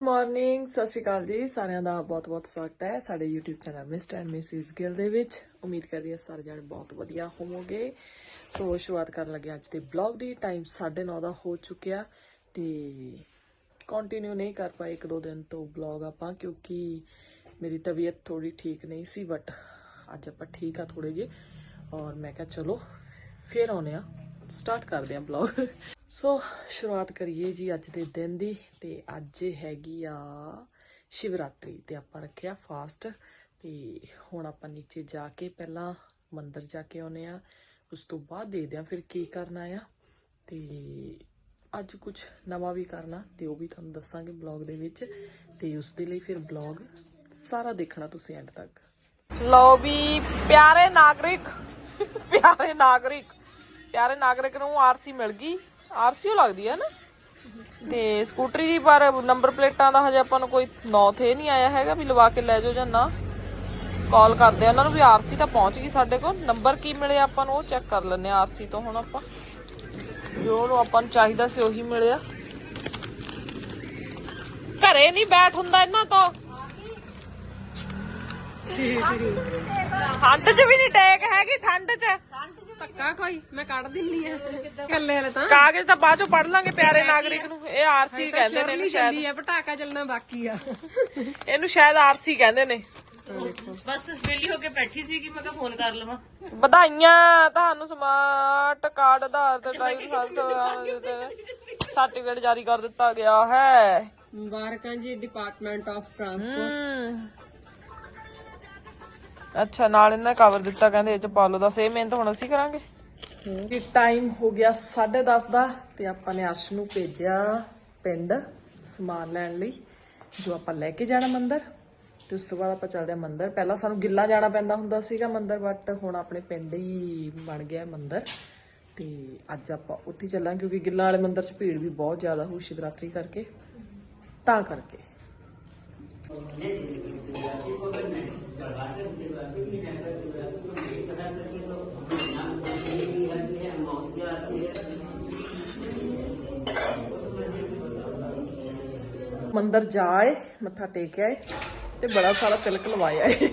Morning, ਸਤਿ ਸ਼੍ਰੀ ਅਕਾਲ ਜੀ। ਸਾਰਿਆਂ ਦਾ ਬਹੁਤ-ਬਹੁਤ ਸਵਾਗਤ ਹੈ ਸਾਡੇ YouTube channel mister and missus Gill ਦੇ ਵਿੱਚ। ਉਮੀਦ ਕਰਦੀ ਹਾਂ ਸਾਰੇ ਜਣੇ ਬਹੁਤ ਵਧੀਆ ਹੋਵੋਗੇ। ਸੋ ਸ਼ੁਰੂਆਤ ਕਰਨ ਲੱਗੇ ਅੱਜ ਦੇ ਬਲੌਗ ਦੀ। ਟਾਈਮ 9:30 ਦਾ ਹੋ ਚੁੱਕਿਆ ਤੇ ਕੰਟੀਨਿਊ ਨਹੀਂ ਕਰ ਪਾਏ ਇੱਕ ਦੋ ਦਿਨ ਤੋਂ ਬਲੌਗ ਆਪਾਂ ਕਿਉਂਕਿ ਮੇਰੀ ਤਬੀਅਤ ਥੋੜੀ ਠੀਕ ਨਹੀਂ ਸੀ ਬਟ ਅੱਜ ਆਪਾਂ ਠੀਕ ਆ ਥੋੜੇ ਜੇ ਔਰ ਮੈਂ ਕਿਹਾ ਚਲੋ ਫੇਰ ਆਉਨੇ ਆ ਸਟਾਰਟ ਕਰਦੇ ਆ ਬਲੌਗ ਸੋ, ਸ਼ੁਰੂਆਤ ਕਰੀਏ ਜੀ ਅੱਜ ਦੇ ਦਿਨ ਦੀ ਤੇ ਅੱਜ ਹੈਗੀ ਆ ਸ਼ਿਵਰਾਤਰੀ ਤੇ ਆਪਾਂ ਰੱਖਿਆ ਫਾਸਟ ਤੇ ਹੁਣ ਆਪਾਂ ਨੀਚੇ ਜਾ ਕੇ ਪਹਿਲਾਂ ਮੰਦਰ ਜਾ ਕੇ ਆਉਨੇ ਆ ਉਸ ਤੋਂ ਬਾਅਦ ਦੇਖਦੇ ਆ ਫਿਰ ਕੀ ਕਰਨਾ ਆ ਤੇ ਅੱਜ ਕੁਝ ਨਵਾਂ ਵੀ ਕਰਨਾ ਤੇ ਉਹ ਵੀ ਤੁਹਾਨੂੰ ਦੱਸਾਂਗੇ ਬਲੌਗ ਦੇ ਵਿੱਚ ਤੇ ਉਸ ਦੇ ਲਈ ਫਿਰ ਬਲੌਗ ਸਾਰਾ ਦੇਖਣਾ ਤੁਸੀਂ ਐਂਡ ਤੱਕ। ਲਓ ਵੀ ਪਿਆਰੇ ਨਾਗਰਿਕ ਪਿਆਰੇ ਨਾਗਰਿਕ ਪਿਆਰੇ ਨਾਗਰਿਕ ਨੂੰ ਆਰਸੀ ਮਿਲ ਗਈ। ਆਰਸੀ ਲੱਗਦੀ ਹੈ ਨਾ। ਤੇ ਸਕੂਟਰੀ ਦੀ ਪਰ ਨੰਬਰ ਪਲੇਟਾਂ ਦਾ ਹਜੇ ਆਪਾਂ ਨੂੰ ਕੋਈ ਨੌ ਥੇ ਨਹੀਂ ਆਇਆ ਹੈਗਾ ਵੀ ਲਵਾ ਕੇ ਲੈ ਜਾਓ ਜਾਂ ਨਾ। ਕਾਲ ਕਰਦੇ ਆ ਉਹਨਾਂ ਨੂੰ ਵੀ ਆਰਸੀ ਤਾਂ ਪਹੁੰਚ ਗਈ ਸਾਡੇ ਕੋਲ। ਨੰਬਰ ਕੀ ਮਿਲਿਆ ਆਪਾਂ ਨੂੰ ਉਹ ਚੈੱਕ ਕਰ ਲੈਂਦੇ ਆ ਆਰਸੀ ਤੋਂ ਹੁਣ ਆਪਾਂ। ਜੋ ਉਹਨੂੰ ਆਪਾਂ ਨੂੰ ਚਾਹੀਦਾ ਸੀ ਉਹੀ ਮਿਲਿਆ। ਘਰੇ ਨਹੀਂ ਬੈਠ ਹੁੰਦਾ ਇਹਨਾਂ ਤੋਂ। ਠੰਡ 'ਚ ਵੀ ਨਹੀਂ ਟੇਕ ਹੈਗੀ ਠੰਡ 'ਚ। ਧੱਕਾ ਕੋਈ? ਮੈਂ ਕੱਢ ਦਿੰਨੀ ਆ। ਕੱਲੇ ਵਾਲੇ ਤਾਂ। ਕਾਗਜ਼ ਤਾਂ ਬਾਅਦ ਚੋਂ ਪੜ ਲਾਂਗੇ ਪਿਆਰੇ ਨਾਗਰਿਕ ਨੂੰ। ਇਹ ਆਰਸੀ ਕਹਿੰਦੇ ਨੇ ਇਹਨੂੰ ਸ਼ਾਇਦ। ਚੱਲੀ ਆ ਪਟਾਕਾ ਚੱਲਣਾ ਬਾਕੀ ਆ। ਇਹਨੂੰ ਸ਼ਾਇਦ ਆਰਸੀ ਕਹਿੰਦੇ ਨੇ। ਬਸ ਵਿਹਲੀ ਹੋ ਕੇ ਬੈਠੀ ਸੀ ਕਿ ਮੈਂ ਕਿਹਾ ਫੋਨ ਕਰ ਲਵਾਂ। ਵਧਾਈਆਂ ਤੁਹਾਨੂੰ ਸਮਾਰਟ ਕਾਰਡ ਆਧਾਰ ਤੇ ਡਰਾਈਵਰ ਲਾਇਸੈਂਸ ਸਰਟੀਫਿਕੇਟ ਜਾਰੀ ਕਰ ਦਿੱਤਾ ਗਿਆ ਹੈ। ਮੁਬਾਰਕਾਂ ਜੀ ਡਿਪਾਰਟਮੈਂਟ ਆਫ ਟਰਾਂਸਪੋਰਟ। ਅੱਛਾ, ਨਾਲ ਇਹਨਾਂ ਕਵਰ ਦਿੱਤਾ, ਕਹਿੰਦੇ ਇਹ ਚ ਪਾ ਲਓ, ਦੱਸ, ਇਹ ਮਿਹਨਤ ਹੁਣ ਅਸੀਂ ਕਰਾਂਗੇ? ਕਿ ਟਾਈਮ ਹੋ ਗਿਆ 10:30 ਦਾ, ਤੇ ਆਪਾਂ ਨੇ ਅਰਸ਼ ਨੂੰ ਭੇਜਿਆ ਪਿੰਡ ਸਮਾਨ ਲੈਣ ਲਈ, ਜੋ ਆਪਾਂ ਲੈ ਕੇ ਜਾਣਾ ਮੰਦਰ। ਤੇ ਉਸ ਤੋਂ ਬਾਅਦ ਆਪਾਂ ਚੱਲਦੇ ਆ ਮੰਦਰ। ਪਹਿਲਾਂ ਸਾਨੂੰ ਗਿੱਲਾ ਜਾਣਾ ਪੈਂਦਾ ਹੁੰਦਾ ਸੀਗਾ ਮੰਦਰ ਬਟ ਹੁਣ ਆਪਣੇ ਪਿੰਡ ਹੀ ਬਣ ਗਿਆ ਮੰਦਰ। ਤੇ ਅੱਜ ਆਪਾਂ ਉੱਥੇ ਚੱਲਾਂਗੇ, ਕਿਉਂਕਿ ਗਿੱਲਾ ਵਾਲੇ ਮੰਦਰ 'ਚ ਭੀੜ ਵੀ ਬਹੁਤ ਜ਼ਿਆਦਾ ਹੋ ਸ਼ਿਵਰਾਤਰੀ ਕਰਕੇ। ਤਾਂ ਕਰਕੇ। ਮੰਦਰ ਜਾਏ, ਮੱਥਾ ਟੇਕ ਆਏ ਤੇ ਬੜਾ ਸਾਰਾ ਤਿਲਕ ਲਵਾਇਆ ਏ।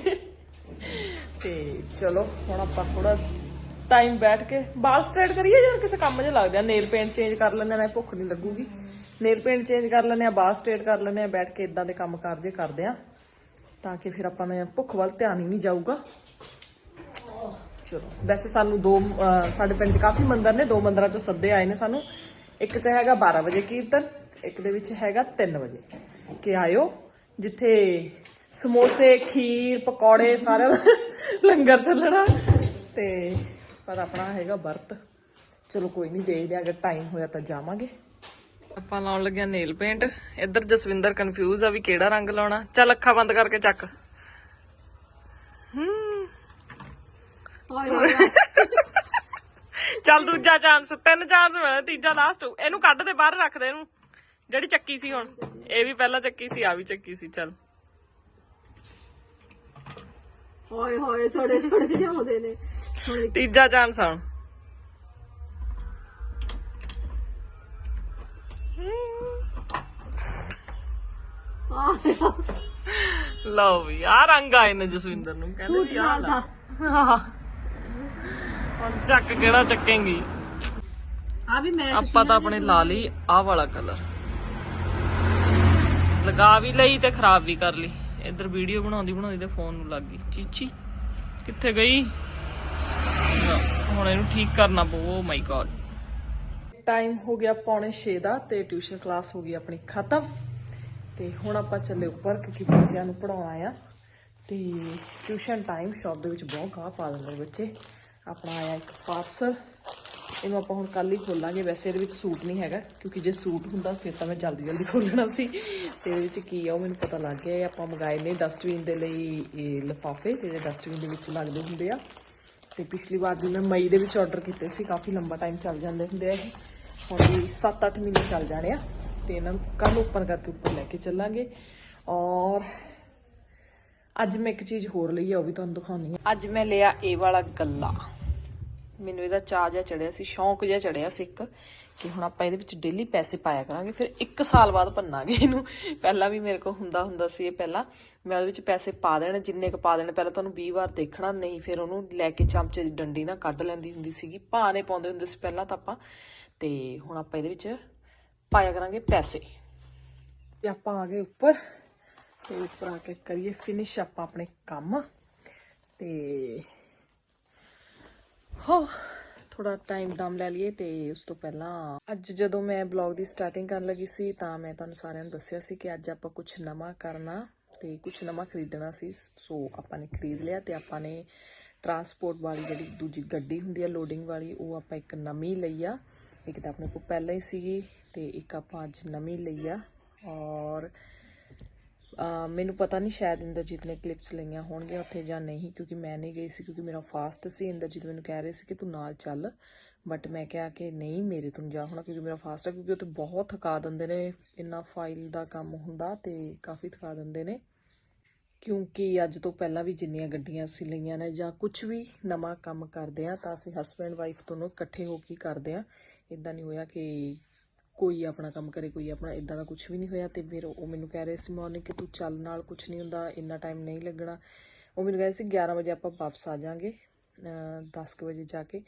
ਤੇ ਚਲੋ, ਹੁਣ ਆਪਾਂ ਥੋੜਾ ਟਾਈਮ ਬੈਠ ਕੇ ਬਾਲ ਸਟ੍ਰੇਟ ਕਰੀਏ ਜਾਂ ਕਿਸੇ ਕੰਮ 'ਚ ਲੱਗਦੇ ਆ? ਨੇਲ ਪੇਂਟ ਚੇਂਜ ਕਰ ਲੈਂਦੇ ਆ ਨਾ ਭੁੱਖ ਨਹੀਂ ਲੱਗੂਗੀ। ਨੇਲ ਪੇਂਟ ਚੇਂਜ ਕਰ ਲੈਂਦੇ ਆ ਬਾਲ ਸਟ੍ਰੇਟ ਕਰ ਲੈਂਦੇ ਆ ਬੈਠ ਕੇ ਇਦਾਂ ਦੇ ਕੰਮ ਕਾਰ ਜੇ ਕਰਦੇ ਆ ਤਾਂ ਕਿ ਫਿਰ ਆਪਾਂ ਨੇ ਭੁੱਖ ਵੱਲ ਧਿਆਨ ਹੀ ਨਹੀਂ ਜਾਊਗਾ। ਚਲੋ, ਵੈਸੇ ਸਾਨੂੰ ਦੋ ਸਾਡੇ ਪਿੰਡ 'ਚ ਕਾਫੀ ਮੰਦਰ ਨੇ, ਦੋ ਮੰਦਰਾਂ 'ਚੋਂ ਸੱਦੇ ਆਏ ਨੇ ਸਾਨੂੰ। ਇੱਕ 'ਚ ਹੈਗਾ 12 ਵਜੇ ਕੀਰਤਨ, ਇੱਕ ਦੇ ਵਿੱਚ ਹੈਗਾ 3 ਵਜੇ। ਕਿ ਆਇਓ, ਜਿੱਥੇ ਸਮੋਸੇ, ਖੀਰ, ਪਕੌੜੇ ਸਾਰਾ ਲੰਗਰ ਚੱਲਣਾ। ਤੇ, ਪਰ ਆਪਣਾ ਹੈਗਾ ਵਰਤ। ਚਲੋ, ਕੋਈ ਨਹੀਂ, ਦੇਖਦੇ ਅਗਰ ਟਾਈਮ ਹੋਇਆ ਤਾਂ ਜਾਵਾਂਗੇ। ਆਪਾਂ ਲਾਉਣ ਲੱਗਿਆ ਨੇਲ ਪੇਂਟ। ਇੱਧਰ ਜਸਵਿੰਦਰ ਕਨਫਿਊਜ਼ ਆ ਵੀ ਕਿਹੜਾ ਰੰਗ ਲਾਉਣਾ। ਚੱਲ ਅੱਖਾਂ ਬੰਦ ਕਰਕੇ ਚੱਕ। ਚੱਲ ਦੂਜਾ ਚਾਂਸ ਤਿੰਨ ਚਾਂਸ ਮਿਲੇ ਤੀਜਾ ਲਾਸਟ ਇਹਨੂੰ ਕੱਢ ਦੇ ਬਾਹਰ ਰੱਖ ਦੇ ਇਹਨੂੰ। ਜਿਹੜੀ ਚੱਕੀ ਸੀ ਹੁਣ। ਇਹ ਵੀ ਪਹਿਲਾਂ ਚੱਕੀ ਸੀ ਆ ਵੀ ਚੱਕੀ ਸੀ ਚੱਲ। ਹੋਏ ਹੋਏ ਛੋੜੇ ਛੋੜੇ ਜਿਉਂਦੇ ਨੇ। ਤੀਜਾ ਚਾਂਸ ਹੁਣ। ਲਓ ਵੀ ਆ ਰੰਗ ਆਏ ਨੇ ਜਸਵਿੰਦਰ ਨੂੰ ਕਹਿੰਦੇ ਵੀ ਆਹ ਲਾ। ਹੁਣ ਚੱਕ ਕਿਹੜਾ ਚੱਕੇਂਗੀ? ਆ ਵੀ ਮੈਂ ਆਪਾਂ ਤਾਂ ਆਪਣੇ ਲਾ ਲਈ ਆਹ ਵਾਲਾ ਕਲਰ ਲਗਾ ਵੀ ਲਈ ਤੇ ਖਰਾਬ ਵੀ ਕਰ ਲਈ। ਇੱਧਰ ਵੀਡੀਓ ਬਣਾਉਂਦੀ ਬਣਾਉਂਦੀ ਤੇ ਫੋਨ ਨੂੰ ਲੱਗ ਗਈ। ਚੀਚੀ ਕਿੱਥੇ ਗਈ? ਹੁਣ ਇਹਨੂੰ ਠੀਕ ਕਰਨਾ ਪਊ ਓ ਮਾਈ ਗॉड ਟਾਈਮ ਹੋ ਗਿਆ ਪੌਣੇ 6 ਦਾ ਤੇ ਟਿਊਸ਼ਨ ਕਲਾਸ ਹੋ ਗਈ ਆਪਣੀ ਖਤਮ। ਤੇ ਹੁਣ ਆਪਾਂ ਚੱਲੇ ਉੱਪਰ ਕਿਉਂਕਿ ਬੱਚਿਆਂ ਨੂੰ ਪੜਾਉਣਾ ਆ। ਤੇ ਟਿਊਸ਼ਨ ਟਾਈਮ ਸ਼ਾਪ ਦੇ ਵਿੱਚ ਬਹੁਤ ਗਾਹ ਪਾ ਦਿੰਦੇ ਬੱਚੇ। ਆਪਣਾ ਆਇਆ ਇੱਕ ਪਾਰਸਲ ਇਹਨੂੰ ਆਪਾਂ ਹੁਣ ਕੱਲ ਹੀ ਖੋਲਾਂਗੇ। ਵੈਸੇ ਇਹਦੇ ਵਿੱਚ ਸੂਟ ਨਹੀਂ ਹੈਗਾ, ਕਿਉਂਕਿ ਜੇ ਸੂਟ ਹੁੰਦਾ ਫਿਰ ਤਾਂ ਮੈਂ ਜਲਦੀ ਜਲਦੀ ਖੋਲਣਾ ਸੀ। ਤੇ ਇਹਦੇ ਵਿੱਚ ਕੀ ਆ, ਉਹ ਮੈਨੂੰ ਪਤਾ ਲੱਗ ਗਿਆ। ਆਪਾਂ ਮੰਗਾਏ ਨੇ ਡਸਟਬਿਨ ਦੇ ਲਈ ਇਹ ਲਿਫਾਫੇ, ਜਿਹੜੇ ਡਸਟਬਿਨ ਦੇ ਵਿੱਚ ਲੱਗਦੇ ਹੁੰਦੇ ਆ। ਤੇ ਪਿਛਲੀ ਵਾਰ ਵੀ ਮੈਂ ਮਈ ਦੇ ਵਿੱਚ ਆਰਡਰ ਕੀਤੇ ਸੀ, ਕਾਫੀ ਲੰਬਾ ਟਾਈਮ ਚੱਲ ਜਾਂਦੇ ਹੁੰਦੇ ਆ ਇਹ ਹੁਣ ਵੀ 7-8 ਮਹੀਨੇ ਚੱਲ ਜਾਣੇ ਆ, ਤੇ ਇਹਨਾਂ ਨੂੰ ਕੱਲ ਓਪਨ ਕਰਕੇ ਉੱਪਰ ਲੈ ਕੇ ਚੱਲਾਂਗੇ। ਔਰ ਅੱਜ ਮੈਂ ਇੱਕ ਚੀਜ਼ ਹੋਰ ਲਈ ਆ, ਉਹ ਵੀ ਤੁਹਾਨੂੰ ਦਿਖਾਉਣੀ ਆ। ਅੱਜ ਮੈਂ ਲਿਆ ਇਹ ਵਾਲਾ ਗੱਲਾ। ਮੈਨੂੰ ਇਹਦਾ ਚਾਅ ਜਿਹਾ ਚੜਿਆ ਸੀ, ਸ਼ੌਂਕ ਜਿਹਾ ਚੜਿਆ ਸੀ ਇੱਕ। ਕਿ ਹੁਣ ਆਪਾਂ ਇਹਦੇ ਵਿੱਚ ਡੇਲੀ ਪੈਸੇ ਪਾਇਆ ਕਰਾਂਗੇ, ਫਿਰ 1 ਸਾਲ ਬਾਅਦ ਭੰਨਾਂਗੇ ਇਹਨੂੰ। ਪਹਿਲਾਂ ਵੀ ਮੇਰੇ ਕੋਲ ਹੁੰਦਾ ਹੁੰਦਾ ਸੀ ਇਹ ਪਹਿਲਾਂ। ਮੈਂ ਉਹਦੇ ਵਿੱਚ ਪੈਸੇ ਪਾ ਦੇਣੇ, ਜਿੰਨੇ ਕ ਪਾ ਦੇਣੇ, ਪਹਿਲਾਂ ਤੁਹਾਨੂੰ 20 ਵਾਰ ਦੇਖਣਾ ਨਹੀਂ, ਫਿਰ ਉਹਨੂੰ ਲੈ ਕੇ ਚਮਚੇ ਦੀ ਡੰਡੀ ਨਾਲ ਕੱਢ ਲੈਂਦੀ ਹੁੰਦੀ ਸੀਗੀ। ਭਾਣੇ ਪਾਉਂਦੇ ਹੁੰਦੇ ਸੀ ਪਹਿਲਾਂ ਤਾਂ ਆਪਾਂ। ਤੇ ਹੁਣ ਆਪਾਂ ਇਹਦੇ ਵਿੱਚ ਪਾਇਆ ਕਰਾਂਗੇ ਪੈਸੇ। ਤੇ ਆਪਾਂ ਆ ਗਏ ਉੱਪਰ। ਤੇ ਉੱਪਰ ਆ ਕੇ ਕਰੀਏ ਫਿਨਿਸ਼ ਆਪਾਂ ਆਪਣੇ ਕੰਮ। ਤੇ ਹੋ। ਥੋੜਾ ਟਾਈਮ ਡਮ ਲੈ ਲਈਏ ਤੇ ਉਸ ਤੋਂ ਪਹਿਲਾਂ ਅੱਜ ਜਦੋਂ ਮੈਂ ਬਲੌਗ ਦੀ ਸਟਾਰਟਿੰਗ ਕਰਨ ਲੱਗੀ ਸੀ ਤਾਂ ਮੈਂ ਤੁਹਾਨੂੰ ਸਾਰਿਆਂ ਨੂੰ ਦੱਸਿਆ ਸੀ ਕਿ ਅੱਜ ਆਪਾਂ ਕੁਝ ਨਵਾਂ ਕਰਨਾ ਤੇ ਕੁਝ ਨਵਾਂ ਖਰੀਦਣਾ ਸੀ। ਸੋ ਆਪਾਂ ਨੇ ਖਰੀਦ ਲਿਆ ਤੇ ਆਪਾਂ ਨੇ ਟਰਾਂਸਪੋਰਟ ਵਾਲੀ ਜਿਹੜੀ ਦੂਜੀ ਗੱਡੀ ਹੁੰਦੀ ਆ ਲੋਡਿੰਗ ਵਾਲੀ, ਉਹ ਆਪਾਂ ਇੱਕ ਨਵੀਂ ਲਈ ਆ। ਇੱਕ ਤਾਂ ਆਪਣੇ ਕੋਲ ਪਹਿਲਾਂ ਹੀ ਸੀਗੀ ਤੇ ਇੱਕ ਆਪਾਂ ਅੱਜ ਨਵੀਂ ਲਈ ਆ ਔਰ ਮੈਨੂੰ ਪਤਾ ਨਹੀਂ ਸ਼ਾਇਦ ਇੰਦਰਜੀਤ ਨੇ ਕਲਿੱਪਸ ਲਈਆਂ ਹੋਣਗੀਆਂ ਉੱਥੇ ਜਾਂ ਨਹੀਂ, ਕਿਉਂਕਿ ਮੈਂ ਨਹੀਂ ਗਈ ਸੀ, ਕਿਉਂਕਿ ਮੇਰਾ ਫਾਸਟ ਸੀ। ਇੰਦਰਜੀਤ ਮੈਨੂੰ ਕਹਿ ਰਹੇ ਸੀ ਕਿ ਤੂੰ ਨਾਲ ਚੱਲ। ਬਟ ਮੈਂ ਕਿਹਾ ਕਿ ਨਹੀਂ, ਮੇਰੇ ਤੋਂ ਨੀ ਜਾ ਹੋਣਾ, ਕਿਉਂਕਿ ਮੇਰਾ ਫਾਸਟ ਹੈ ਕਿਉਂਕਿ ਉੱਥੇ ਬਹੁਤ ਥਕਾ ਦਿੰਦੇ ਨੇ। ਇੰਨਾ ਫਾਈਲ ਦਾ ਕੰਮ ਹੁੰਦਾ ਤੇ ਕਾਫੀ ਥਕਾ ਦਿੰਦੇ ਨੇ। ਕਿਉਂਕਿ ਅੱਜ ਤੋਂ ਪਹਿਲਾਂ ਵੀ ਜਿੰਨੀਆਂ ਗੱਡੀਆਂ ਅਸੀਂ ਲਈਆਂ ਨੇ ਜਾਂ ਕੁਝ ਵੀ ਨਵਾਂ ਕੰਮ ਕਰਦੇ ਆ, ਤਾਂ ਅਸੀਂ ਹਸਬੰਡ ਵਾਈਫ ਦੋਨੋਂ ਇਕੱਠੇ ਹੋ ਕੇ ਕਰਦੇ ਆ। ਇਦਾਂ ਨਹੀਂ ਹੋਇਆ ਕਿ ਕੋਈ ਆਪਣਾ ਕੰਮ ਕਰੇ, ਕੋਈ ਆਪਣਾ ਇਦਾਂ ਦਾ ਕੁਝ ਵੀ ਨਹੀਂ ਹੋਇਆ ਤੇ ਫਿਰ ਉਹ ਮੈਨੂੰ ਕਹਿ ਰਹੇ ਸੀ ਮਾਰਨਿੰਗ ਕਿ ਤੂੰ ਚੱਲ ਨਾਲ ਕੁਝ ਨਹੀਂ ਹੁੰਦਾ, ਇੰਨਾ ਟਾਈਮ ਨਹੀਂ ਲੱਗਣਾ। ਉਹ ਮੈਨੂੰ ਕਹਿੰਦੇ ਸੀ 11 ਵਜੇ ਆਪਾਂ ਵਾਪਸ ਆ ਜਾਾਂਗੇ 10 ਕੁ ਵਜੇ ਜਾ ਕੇ।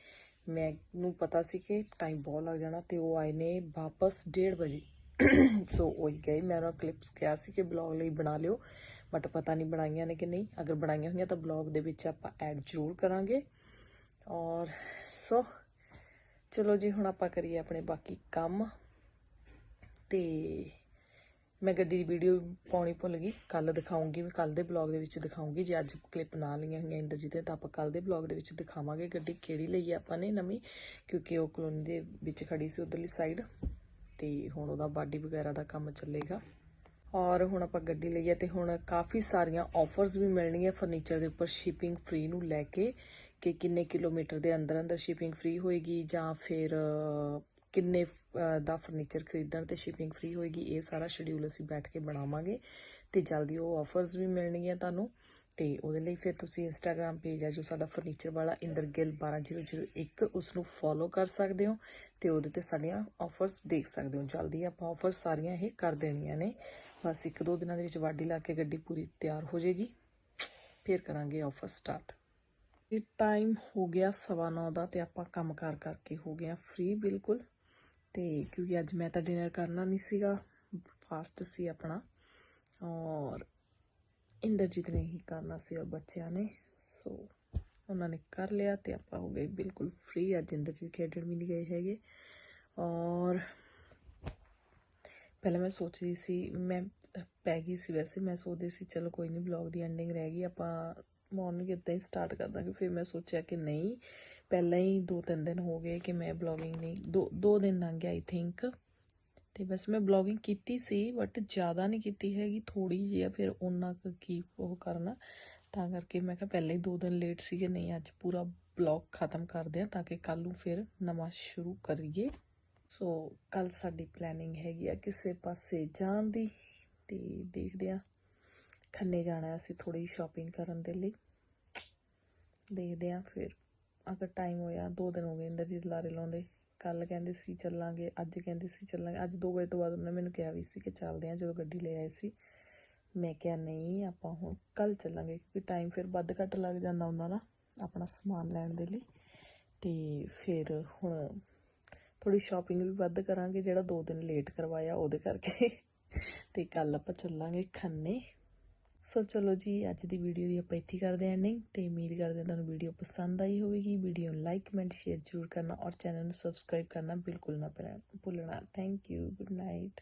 ਮੈਨੂੰ ਪਤਾ ਸੀ ਕਿ ਟਾਈਮ ਬਹੁਤ ਲੱਗ ਜਾਣਾ ਤੇ ਉਹ ਆਏ ਨੇ ਵਾਪਸ 1:30 ਵਜੇ। ਸੋ ਉਹ ਹੀ ਗਏ, ਮੈਂ ਉਹਨਾਂ ਕਲਿੱਪਸ ਕਿਹਾ ਸੀ ਕਿ ਬਲੌਗ ਲਈ ਬਣਾ ਲਿਓ ਬਟ ਪਤਾ ਨਹੀਂ ਬਣਾਈਆਂ ਨੇ ਕਿ ਨਹੀਂ। ਅਗਰ ਬਣਾਈਆਂ ਹੋਈਆਂ ਤਾਂ ਬਲੌਗ ਦੇ ਵਿੱਚ ਆਪਾਂ ਐਡ ਜ਼ਰੂਰ ਕਰਾਂਗੇ। ਔਰ ਸੋ, ਚਲੋ ਜੀ, ਹੁਣ ਆਪਾਂ ਕਰੀਏ ਆਪਣੇ ਬਾਕੀ ਕੰਮ। ਤੇ ਮੈਂ ਗੱਡੀ ਦੀ ਵੀਡੀਓ ਪਾਉਣੀ ਭੁੱਲ ਗਈ। ਕੱਲ ਦਿਖਾਉਂਗੀ ਮੈਂ ਕੱਲ ਦੇ ਬਲੌਗ ਦੇ ਵਿੱਚ ਦਿਖਾਉਂਗੀ। ਜੇ ਅੱਜ ਕਲਿੱਪ ਨਾ ਲਈਆਂ ਹੋਈਆਂ ਇੰਦਰਜੀਤ ਨੇ ਤਾਂ ਆਪਾਂ ਕੱਲ ਦੇ ਬਲੌਗ ਦੇ ਵਿੱਚ ਦਿਖਾਵਾਂਗੇ ਗੱਡੀ ਕਿਹੜੀ ਲਈ ਹੈ ਆਪਾਂ ਨੇ ਨਵੀਂ, ਕਿਉਂਕਿ ਉਹ ਕਲੋਨੀ ਦੇ ਵਿੱਚ ਖੜੀ ਸੀ ਉਧਰਲੀ ਸਾਈਡ ਤੇ ਹੁਣ ਉਹਦਾ ਬਾਡੀ ਵਗੈਰਾ ਦਾ ਕੰਮ ਚੱਲੇਗਾ। ਔਰ ਹੁਣ ਆਪਾਂ ਗੱਡੀ ਲਈ ਹੈ ਤੇ ਹੁਣ ਕਾਫੀ ਸਾਰੀਆਂ ਆਫਰਸ ਵੀ ਮਿਲਣਗੀਆਂ ਫਰਨੀਚਰ ਦੇ ਉੱਪਰ ਸ਼ਿਪਿੰਗ ਫ੍ਰੀ ਨੂੰ ਲੈ ਕੇ, ਕਿ ਕਿੰਨੇ ਕਿਲੋਮੀਟਰ ਦੇ ਅੰਦਰ ਅੰਦਰ ਸ਼ਿਪਿੰਗ ਫ੍ਰੀ ਹੋਏਗੀ ਜਾਂ ਫਿਰ ਕਿੰਨੇ ਦਾ ਫਰਨੀਚਰ ਖਰੀਦਣ ਤੇ ਸ਼ਿਪਿੰਗ ਫ੍ਰੀ ਹੋਏਗੀ, ਇਹ ਸਾਰਾ ਸ਼ਡਿਊਲ ਅਸੀਂ ਬੈਠ ਕੇ ਬਣਾਵਾਂਗੇ ਤੇ ਜਲਦੀ ਉਹ ਆਫਰਸ ਵੀ ਮਿਲਣਗੀਆਂ ਤੁਹਾਨੂੰ ਤੇ ਉਹਦੇ ਲਈ ਫਿਰ ਤੁਸੀਂ ਇੰਸਟਾਗ੍ਰam ਪੇਜ ਹੈ ਜੋ ਸਾਡਾ ਫਰਨੀਚਰ ਵਾਲਾ ਇੰਦਰ ਇੰਦਰਗਿਲ 12001 ਉਸ ਨੂੰ ਫੋਲੋ ਕਰ ਸਕਦੇ ਹੋ ਤੇ ਉਹਦੇ ਤੇ ਸਾਡੀਆਂ ਆਫਰਸ ਦੇਖ ਸਕਦੇ ਹੋ। ਜਲਦੀ ਆਪਾਂ ਆਫਰਸ ਸਾਰੀਆਂ ਇਹ ਕਰ ਦੇਣੀਆਂ ਨੇ। ਬਸ ਇੱਕ ਦੋ ਦਿਨਾਂ ਦੇ ਵਿੱਚ ਵਾਢੀ ਲਾ ਕੇ ਗੱਡੀ ਪੂਰੀ ਤਿਆਰ ਹੋ ਜਾਏਗੀ। ਫਿਰ ਕਰਾਂਗੇ ਆਫਰ ਸਟਾਰਟ ਇਹ ਟਾਈਮ ਹੋ ਗਿਆ ਸਵਾ ਨੌ ਦਾ ਤੇ ਆਪਾਂ ਕੰਮ ਕਾਰ ਕਰਕੇ ਹੋ ਗਿਆ ਆ ਫ੍ਰੀ ਬਿਲਕੁਲ। ਤੇ ਕਿਉਂਕਿ ਅੱਜ ਮੈਂ ਤਾਂ ਡਿਨਰ ਕਰਨਾ ਨਹੀਂ ਸੀਗਾ ਫਾਸਟ ਸੀ ਆਪਣਾ। ਔਰ ਇੰਦਰਜੀਤ ਨੇ ਹੀ ਕਰਨਾ ਸੀ ਔਰ ਬੱਚਿਆਂ ਨੇ, ਸੋ ਉਹਨਾਂ ਨੇ ਕਰ ਲਿਆ ਤੇ ਆਪਾਂ ਹੋ ਗਏ ਬਿਲਕੁਲ ਫ੍ਰੀ ਅੱਜ ਇੰਦਰਜੀਤ ਖੇਡਣ ਵੀ ਨਹੀਂ ਗਏ ਹੈਗੇ। ਔਰ ਪਹਿਲਾਂ ਮੈਂ ਸੋਚ ਰਹੀ ਸੀ, ਮੈਂ ਪੈ ਗਈ ਸੀ ਵੈਸੇ, ਮੈਂ ਸੋਚਦੀ ਸੀ ਚਲੋ ਕੋਈ ਨਹੀਂ ਬਲੌਗ ਦੀ ਐਂਡਿੰਗ ਰਹਿ ਗਈ, ਆਪਾਂ ਮਾਰਨਿੰਗ ਇਦਾਂ ਹੀ ਸਟਾਰਟ ਕਰ ਦਾਂਗੇ। ਫਿਰ ਮੈਂ ਸੋਚਿਆ ਕਿ ਨਹੀਂ ਪਹਿਲਾਂ ਹੀ ਦੋ ਤਿੰਨ ਦਿਨ ਹੋ ਗਏ ਕਿ ਮੈਂ ਬਲੌਗਿੰਗ ਨਹੀਂ, ਦੋ ਦੋ ਦਿਨ ਲੰਘ ਗਿਆ ਆਈ ਥਿੰਕ ਤੇ ਬਸ ਮੈਂ ਬਲੌਗਿੰਗ ਕੀਤੀ ਸੀ ਬਟ ਜ਼ਿਆਦਾ ਨਹੀਂ ਕੀਤੀ ਹੈਗੀ ਥੋੜੀ ਜਿਹੀ ਆ, ਫਿਰ ਉਹਨਾਂ ਕੁ ਕੀ ਉਹ ਕਰਨਾ। ਤਾਂ ਕਰਕੇ ਮੈਂ ਕਿਹਾ ਪਹਿਲਾਂ ਹੀ ਦੋ ਦਿਨ ਲੇਟ ਸੀਗੇ ਨਹੀਂ, ਅੱਜ ਪੂਰਾ ਬਲੌਗ ਖਤਮ ਕਰਦੇ ਆ ਤਾਂ ਕਿ ਕੱਲ ਨੂੰ ਫਿਰ ਨਵਾਂ ਸ਼ੁਰੂ ਕਰੀਏ। ਸੋ ਕੱਲ ਸਾਡੀ ਪਲੈਨਿੰਗ ਹੈਗੀ ਆ ਕਿਸੇ ਪਾਸੇ ਜਾਣ ਦੀ, ਤੇ ਦੇਖਦੇ ਆ ਖੰਨੇ ਜਾਣਾ ਅਸੀਂ ਥੋੜੀ ਸ਼ਾਪਿੰਗ ਕਰਨ ਦੇ ਲਈ। ਦੇਖਦੇ ਆ ਫਿਰ। ਅਗਰ ਟਾਈਮ ਹੋਇਆ, ਦੋ ਦਿਨ ਹੋ ਗਏ ਇੰਦਰਜੀਤ ਲਾਰੇ ਲਾਉਂਦੇ। ਕੱਲ ਕਹਿੰਦੇ ਸੀ ਚੱਲਾਂਗੇ, ਅੱਜ ਕਹਿੰਦੇ ਸੀ ਚੱਲਾਂਗੇ। ਅੱਜ 2 ਵਜੇ ਤੋਂ ਬਾਅਦ ਉਹਨੇ ਮੈਨੂੰ ਕਿਹਾ ਵੀ ਸੀ ਕਿ ਚੱਲਦੇ ਆ ਜਦੋਂ ਗੱਡੀ ਲੈ ਆਏ ਸੀ। ਮੈਂ ਕਿਹਾ ਨਹੀਂ, ਆਪਾਂ ਹੁਣ ਕੱਲ ਚੱਲਾਂਗੇ, ਕਿਉਂਕਿ ਟਾਈਮ ਫਿਰ ਵੱਧ ਘੱਟ ਲੱਗ ਜਾਂਦਾ ਹੁੰਦਾ ਨਾ, ਆਪਣਾ ਸਮਾਨ ਲੈਣ ਦੇ ਲਈ। ਤੇ ਫਿਰ ਹੁਣ ਥੋੜੀ ਸ਼ਾਪਿੰਗ ਵੀ ਵੱਧ ਕਰਾਂਗੇ, ਜਿਹੜਾ 2 ਦਿਨ ਲੇਟ ਕਰਵਾਇਆ ਉਹਦੇ ਕਰਕੇ। ਤੇ ਕੱਲ ਆਪਾਂ ਚੱਲਾਂਗੇ ਖੰਨੇ। ਸੋ ਚਲੋ ਜੀ, ਅੱਜ ਦੀ ਵੀਡੀਓ ਦੀ ਆਪਾਂ ਇੱਥੇ ਕਰਦੇ ਹਾਂ ਐਂਡਿੰਗ ਤੇ ਉਮੀਦ ਕਰਦੇ ਹਾਂ ਤੁਹਾਨੂੰ ਵੀਡੀਓ ਪਸੰਦ ਆਈ ਹੋਵੇਗੀ। ਵੀਡੀਓ ਨੂੰ ਲਾਈਕ ਕਮੈਂਟ ਸ਼ੇਅਰ ਜ਼ਰੂਰ ਕਰਨਾ ਔਰ ਚੈਨਲ ਨੂੰ ਸਬਸਕ੍ਰਾਈਬ ਕਰਨਾ ਬਿਲਕੁਲ ਨਾ ਭੁੱਲਣਾ। Thank you good night